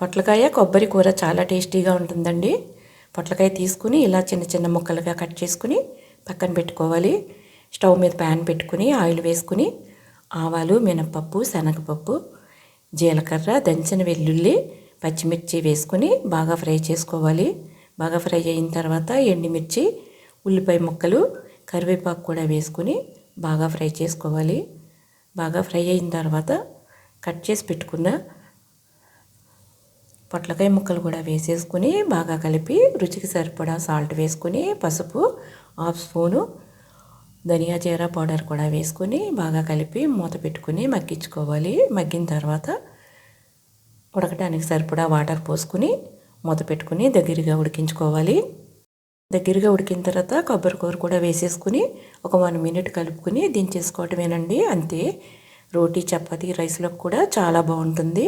పొట్లకాయ కొబ్బరి కూర చాలా టేస్టీగా ఉంటుందండి. పొట్లకాయ తీసుకుని ఇలా చిన్న చిన్న ముక్కలుగా కట్ చేసుకుని పక్కన పెట్టుకోవాలి. స్టవ్ మీద ప్యాన్ పెట్టుకుని ఆయిల్ వేసుకుని ఆవాలు మినపప్పు శనగపప్పు జీలకర్ర దంచిన వెల్లుల్లి పచ్చిమిర్చి వేసుకుని బాగా ఫ్రై చేసుకోవాలి. బాగా ఫ్రై అయిన తర్వాత ఎండుమిర్చి ఉల్లిపాయ ముక్కలు కరివేపాకు కూడా వేసుకుని బాగా ఫ్రై చేసుకోవాలి. బాగా ఫ్రై అయిన తర్వాత కట్ చేసి పెట్టుకున్న పొట్లకాయ ముక్కలు కూడా వేసేసుకుని బాగా కలిపి రుచికి సరిపడా సాల్ట్ వేసుకుని పసుపు హాఫ్ స్పూను ధనియా జీరా పౌడర్ కూడా వేసుకొని బాగా కలిపి మూత పెట్టుకుని మగ్గించుకోవాలి. మగ్గిన తర్వాత ఉడకడానికి సరిపడా వాటర్ పోసుకుని మూత పెట్టుకుని దగ్గరగా ఉడికించుకోవాలి. దగ్గరగా ఉడికిన తర్వాత కొబ్బరి కూర కూడా వేసేసుకుని ఒక వన్ మినిట్ కలుపుకొని దించేసుకోవటమేనండి. అంతే. రోటీ చపాతీ రైస్లో కూడా చాలా బాగుంటుంది.